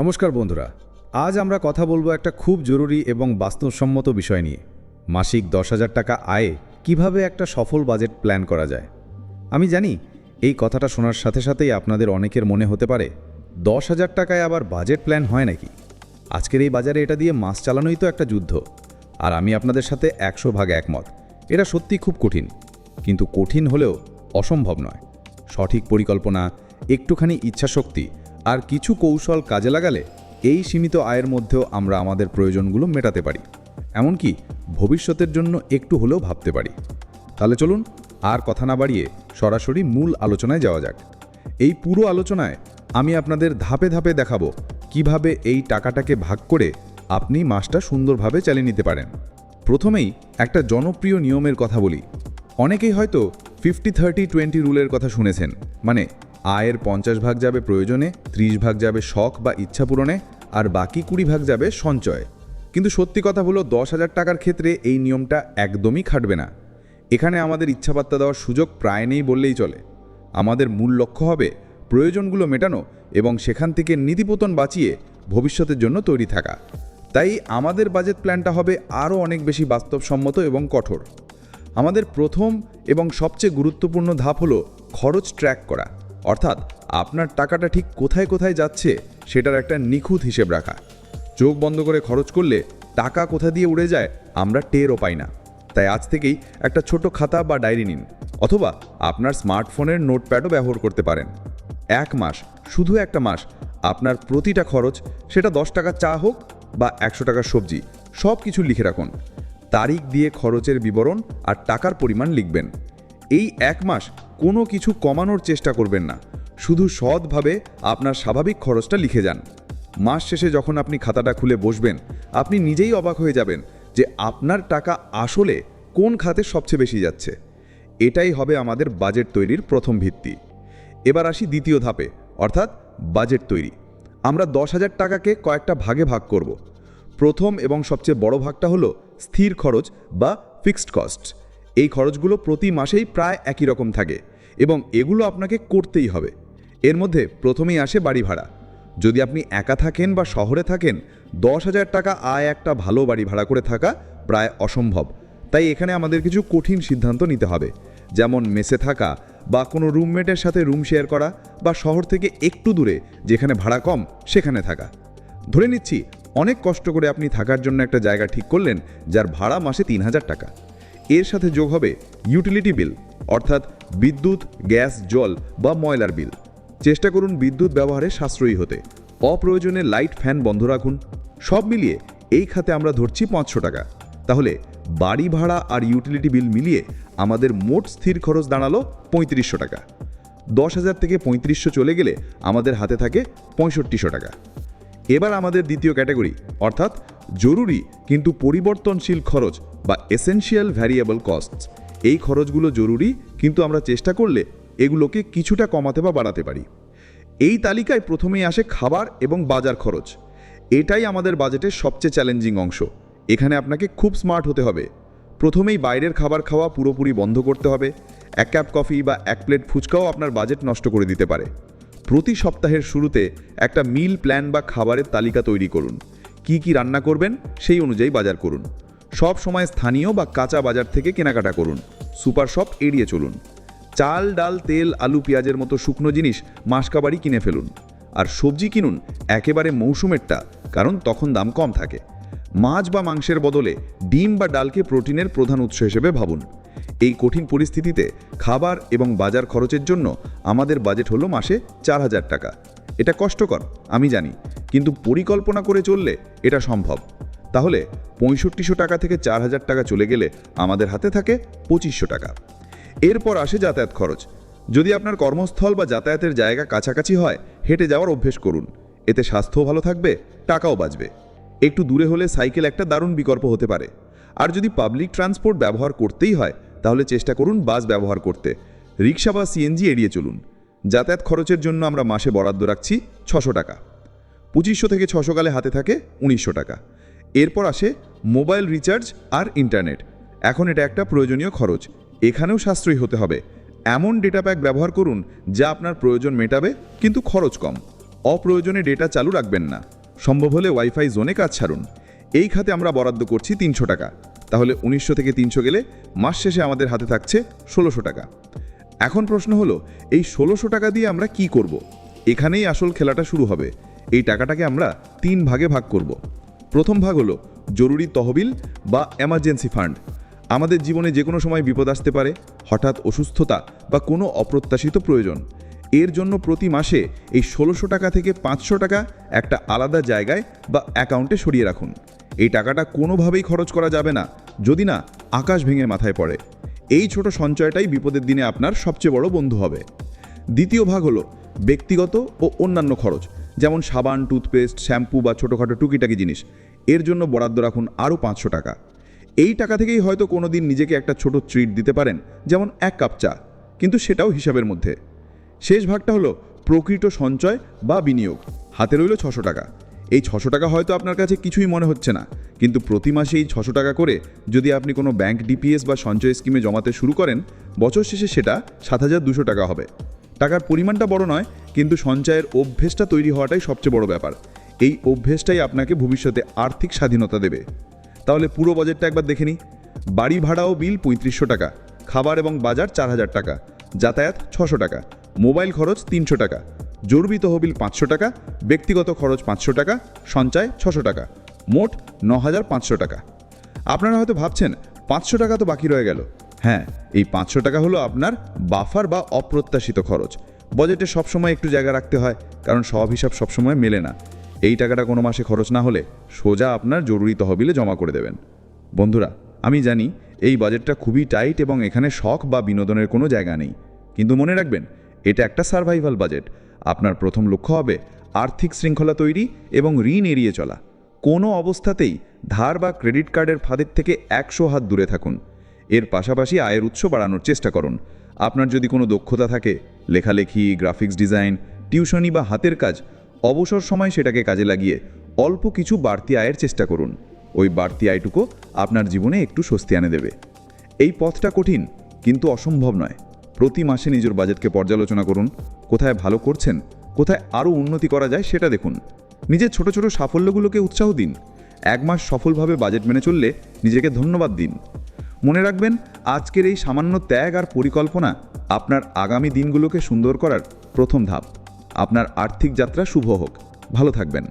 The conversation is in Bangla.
নমস্কার বন্ধুরা, আজ আমরা কথা বলব একটা খুব জরুরি এবং বাস্তবসম্মত বিষয় নিয়ে। মাসিক দশ হাজার টাকা আয়ে কীভাবে একটা সফল বাজেট প্ল্যান করা যায়? আমি জানি এই কথাটা শোনার সাথে সাথেই আপনাদের অনেকের মনে হতে পারে, দশ হাজার টাকায় আবার বাজেট প্ল্যান হয় নাকি? আজকের এই বাজারে এটা দিয়ে মাস চালানোই তো একটা যুদ্ধ, আর আমি আপনাদের সাথে একশো ভাগ একমত, এটা সত্যি খুব কঠিন। কিন্তু কঠিন হলেও অসম্ভব নয়। সঠিক পরিকল্পনা, একটুখানি ইচ্ছাশক্তি আর কিছু কৌশল কাজে লাগালে এই সীমিত আয়ের মধ্যেও আমরা আমাদের প্রয়োজনগুলো মেটাতে পারি। এমনকি ভবিষ্যতের জন্য একটু হলেও ভাবতে পারি। তাহলে চলুন আর কথা না বাড়িয়ে সরাসরি মূল আলোচনায় যাওয়া যাক। এই পুরো আলোচনায় আমি আপনাদের ধাপে ধাপে দেখাবো কীভাবে এই টাকাটাকে ভাগ করে আপনি মাসটা সুন্দরভাবে চালিয়ে নিতে পারেন। প্রথমেই একটা জনপ্রিয় নিয়মের কথা বলি। অনেকেই হয়তো ফিফটি থার্টি টোয়েন্টি রুলের কথা শুনেছেন। মানে আয়ের পঞ্চাশ ভাগ যাবে প্রয়োজনে, ত্রিশ ভাগ যাবে শখ বা ইচ্ছা পূরণে, আর বাকি কুড়ি ভাগ যাবে সঞ্চয়। কিন্তু সত্যি কথা হলো, দশ হাজার টাকার ক্ষেত্রে এই নিয়মটা একদমই খাটবে না। এখানে আমাদের ইচ্ছাবার্তা দেওয়ার সুযোগ প্রায় নেই বললেই চলে। আমাদের মূল লক্ষ্য হবে প্রয়োজনগুলো মেটানো এবং সেখান থেকে নীতিপতন বাঁচিয়ে ভবিষ্যতের জন্য তৈরি থাকা। তাই আমাদের বাজেট প্ল্যানটা হবে আরও অনেক বেশি বাস্তবসম্মত এবং কঠোর। আমাদের প্রথম এবং সবচেয়ে গুরুত্বপূর্ণ ধাপ হলো খরচ ট্র্যাক করা। অর্থাৎ আপনার টাকাটা ঠিক কোথায় কোথায় যাচ্ছে সেটার একটা নিখুঁত হিসেব রাখা। চোখ বন্ধ করে খরচ করলে টাকা কোথা দিয়ে উড়ে যায় আমরা টেরও পাই না। তাই আজ থেকেই একটা ছোট খাতা বা ডায়েরি নিন অথবা আপনার স্মার্টফোনের নোটপ্যাডও ব্যবহার করতে পারেন। এক মাস, শুধু একটা মাস, আপনার প্রতিটা খরচ সেটা দশ টাকা চা হোক বা একশো টাকার সবজি সব কিছু লিখে রাখুন। তারিখ দিয়ে খরচের বিবরণ আর টাকার পরিমাণ লিখবেন। এই এক মাস কোনো কিছু কমানোর চেষ্টা করবেন না। শুধু সৎভাবে আপনার স্বাভাবিক খরচটা লিখে যান। মাস শেষে যখন আপনি খাতাটা খুলে বসবেন, আপনি নিজেই অবাক হয়ে যাবেন যে আপনার টাকা আসলে কোন খাতে সবচেয়ে বেশি যাচ্ছে। এটাই হবে আমাদের বাজেট তৈরির প্রথম ভিত্তি। এবার আসি দ্বিতীয় ধাপে, অর্থাৎ বাজেট তৈরি। আমরা দশ হাজার টাকাকে কয়েকটা ভাগে ভাগ করব। প্রথম এবং সবচেয়ে বড় ভাগটা হলো স্থির খরচ বা ফিক্সড কস্ট। এই খরচগুলো প্রতি মাসেই প্রায় একই রকম থাকে এবং এগুলো আপনাকে করতেই হবে। এর মধ্যে প্রথমেই আসে বাড়ি ভাড়া। যদি আপনি একা থাকেন বা শহরে থাকেন, দশ হাজার টাকা আয় একটা ভালো বাড়ি ভাড়া করে থাকা প্রায় অসম্ভব। তাই এখানে আমাদের কিছু কঠিন সিদ্ধান্ত নিতে হবে। যেমন মেসে থাকা বা কোনো রুমমেটের সাথে রুম শেয়ার করা বা শহর থেকে একটু দূরে, যেখানে ভাড়া কম, সেখানে থাকা। ধরে নিচ্ছি, অনেক কষ্ট করে আপনি থাকার জন্য একটা জায়গা ঠিক করলেন, যার ভাড়া মাসে তিন হাজার টাকা। এর সাথে যোগ হবে ইউটিলিটি বিল অর্থাৎ বিদ্যুৎ, গ্যাস, জল বা ময়লার বিল। চেষ্টা করুন বিদ্যুৎ ব্যবহারে সাশ্রয়ী হতে। অপ্রয়োজনে লাইট, ফ্যান বন্ধ রাখুন। সব মিলিয়ে এই খাতে আমরা ধরছি পাঁচশো টাকা। তাহলে বাড়ি ভাড়া আর ইউটিলিটি বিল মিলিয়ে আমাদের মোট স্থির খরচ দাঁড়াল পঁয়ত্রিশশো টাকা। দশ হাজার থেকে পঁয়ত্রিশশো চলে গেলে আমাদের হাতে থাকে পঁয়ষট্টিশো টাকা। এবার আমাদের দ্বিতীয় ক্যাটাগরি, অর্থাৎ জরুরি কিন্তু পরিবর্তনশীল খরচ বা এসেনশিয়াল ভ্যারিয়েবল কস্ট এই খরচগুলো জরুরি, কিন্তু আমরা চেষ্টা করলে এগুলোকে কিছুটা কমাতে বা বাড়াতে পারি। এই তালিকায় প্রথমেই আসে খাবার এবং বাজার খরচ। এটাই আমাদের বাজেটের সবচেয়ে চ্যালেঞ্জিং অংশ। এখানে আপনাকে খুব স্মার্ট হতে হবে। প্রথমেই বাইরের খাবার খাওয়া পুরোপুরি বন্ধ করতে হবে। এক কাপ কফি বা এক প্লেট ফুচকাও আপনার বাজেট নষ্ট করে দিতে পারে। প্রতি সপ্তাহের শুরুতে একটা মিল প্ল্যান বা খাবারের তালিকা তৈরি করুন। কি কি রান্না করবেন সেই অনুযায়ী বাজার করুন। সব সময় স্থানীয় বা কাঁচা বাজার থেকে কেনাকাটা করুন। সুপার শপ এড়িয়ে চলুন। চাল, ডাল, তেল, আলু, পেঁয়াজের মতো শুকনো জিনিস মাসকাবারি কিনে ফেলুন। আর সবজি কিনুন একেবারে মৌসুমেরটা, কারণ তখন দাম কম থাকে। মাছ বা মাংসের বদলে ডিম বা ডালকে প্রোটিনের প্রধান উৎস হিসেবে ভাবুন। এই কঠিন পরিস্থিতিতে খাবার এবং বাজার খরচের জন্য আমাদের বাজেট হলো মাসে চার হাজার টাকা। এটা কষ্টকর, আমি জানি। কিন্তু পরিকল্পনা করে চললে এটা সম্ভব। তাহলে পঁয়ষট্টিশো টাকা থেকে চার হাজার টাকা চলে গেলে আমাদের হাতে থাকে পঁচিশশো টাকা। এরপর আসে যাতায়াত খরচ। যদি আপনার কর্মস্থল বা যাতায়াতের জায়গা কাছাকাছি হয়, হেঁটে যাওয়ার অভ্যেস করুন। এতে স্বাস্থ্যও ভালো থাকবে, টাকাও বাঁচবে। একটু দূরে হলে সাইকেল একটা দারুণ বিকল্প হতে পারে। আর যদি পাবলিক ট্রান্সপোর্ট ব্যবহার করতেই হয়, তাহলে চেষ্টা করুন বাস ব্যবহার করতে। রিক্সা বা সিএনজি এড়িয়ে চলুন। যাতায়াত খরচের জন্য আমরা মাসে বরাদ্দ রাখছি ছশো টাকা। পঁচিশশো থেকে ছশো কালে হাতে থাকে উনিশশো টাকা। এরপর আসে মোবাইল রিচার্জ আর ইন্টারনেট। এখন এটা একটা প্রয়োজনীয় খরচ। এখানেও সাশ্রয়ী হতে হবে। এমন ডেটা প্যাক ব্যবহার করুন যা আপনার প্রয়োজন মেটাবে, কিন্তু খরচ কম। অপ্রয়োজনে ডেটা চালু রাখবেন না। সম্ভব হলে ওয়াইফাই জোনে কাজ ছাড়ুন। এই খাতে আমরা বরাদ্দ করছি তিনশো টাকা। তাহলে উনিশশো থেকে তিনশো গেলে মাস শেষে আমাদের হাতে থাকছে ষোলোশো টাকা। এখন প্রশ্ন হলো, এই ষোলোশো টাকা দিয়ে আমরা কি করব। এখানেই আসল খেলাটা শুরু হবে। এই টাকাটাকে আমরা তিন ভাগে ভাগ করব। প্রথম ভাগ হলো জরুরি তহবিল বা এমার্জেন্সি ফান্ড আমাদের জীবনে যে কোনো সময় বিপদ আসতে পারে, হঠাৎ অসুস্থতা বা কোনো অপ্রত্যাশিত প্রয়োজন। এর জন্য প্রতি মাসে এই ষোলোশো টাকা থেকে পাঁচশো টাকা একটা আলাদা জায়গায় বা অ্যাকাউন্টে সরিয়ে রাখুন। এই টাকাটা কোনোভাবেই খরচ করা যাবে না, যদি না আকাশ ভেঙে মাথায় পড়ে। এই ছোট সঞ্চয়টাই বিপদের দিনে আপনার সবচেয়ে বড় বন্ধু হবে। দ্বিতীয় ভাগ হলো ব্যক্তিগত ও অন্যান্য খরচ। যেমন সাবান, টুথপেস্ট, শ্যাম্পু বা ছোটোখাটো টুকিটাকি জিনিস। এর জন্য বরাদ্দ রাখুন আরও পাঁচশো টাকা। এই টাকা থেকেই হয়তো কোনো দিন নিজেকে একটা ছোট ট্রিট দিতে পারেন, যেমন এক কাপ চা, কিন্তু সেটাও হিসাবের মধ্যে। শেষ ভাগটা হলো প্রকৃত সঞ্চয় বা বিনিয়োগ। হাতে রইল ছশো টাকা। এই ছশো টাকা হয়তো আপনার কাছে কিছুই মনে হচ্ছে না, কিন্তু প্রতি মাসে এই ছশো টাকা করে যদি আপনি কোনো ব্যাংক ডিপিএস বা সঞ্চয় স্কিমে জমাতে শুরু করেন, বছর শেষে সেটা সাত হাজার দুশো টাকা হবে। টাকার পরিমাণটা বড় নয়, কিন্তু সঞ্চয়ের অভ্যেসটা তৈরি হওয়াটাই সবচেয়ে বড় ব্যাপার। এই অভ্যেসটাই আপনাকে ভবিষ্যতে আর্থিক স্বাধীনতা দেবে। তাহলে পুরো বাজেটটা একবার দেখে নিই। বাড়ি ভাড়া ও বিল পঁয়ত্রিশশো টাকা, খাবার এবং বাজার চার হাজার টাকা, যাতায়াত ছশো টাকা, মোবাইল খরচ তিনশো টাকা, জরুরি তহবিল পাঁচশো টাকা, ব্যক্তিগত খরচ পাঁচশো টাকা, সঞ্চয় ছশো টাকা, মোট ন হাজার পাঁচশো টাকা। আপনারা হয়তো ভাবছেন, পাঁচশো টাকা তো বাকি রয়ে গেল। হ্যাঁ এই পাঁচশো টাকা হলো আপনার বাফার বা অপ্রত্যাশিত খরচ। বাজেটে সবসময় একটু জায়গা রাখতে হয়, কারণ সব হিসাব সবসময় মেলে না। এই টাকাটা কোনো মাসে খরচ না হলে সোজা আপনার জরুরি তহবিলে জমা করে দেবেন। বন্ধুরা, আমি জানি এই বাজেটটা খুবই টাইট এবং এখানে শখ বা বিনোদনের কোনো জায়গা নেই। কিন্তু মনে রাখবেন, এটা একটা সার্ভাইভাল বাজেট। আপনার প্রথম লক্ষ্য হবে আর্থিক শৃঙ্খলা তৈরি এবং ঋণ এড়িয়ে চলা। কোনো অবস্থাতেই ধার বা ক্রেডিট কার্ডের ফাঁদের থেকে একশো হাত দূরে থাকুন। এর পাশাপাশি আয়ের উৎস বাড়ানোর চেষ্টা করুন। আপনার যদি কোনো দক্ষতা থাকে, লেখালেখি, গ্রাফিক্স ডিজাইন, টিউশনি বা হাতের কাজ, অবসর সময় সেটাকে কাজে লাগিয়ে অল্প কিছু বাড়তি আয়ের চেষ্টা করুন। ওই বাড়তি আয়টুকু আপনার জীবনে একটু স্বস্তি আনে দেবে। এই পথটা কঠিন, কিন্তু অসম্ভব নয়। প্রতি মাসে নিজের বাজেটকে পর্যালোচনা করুন। কোথায় ভালো করছেন, কোথায় আরও উন্নতি করা যায় সেটা দেখুন। নিজের ছোট ছোট সাফল্যগুলোকে উৎসাহ দিন। এক মাস সফলভাবে বাজেট মেনে চললে নিজেকে ধন্যবাদ দিন। মনে রাখবেন, আজকের এই সামান্য ত্যাগ আর পরিকল্পনা আপনার আগামী দিনগুলোকে সুন্দর করার প্রথম ধাপ। আপনার আর্থিক যাত্রা শুভ হোক। ভালো থাকবেন।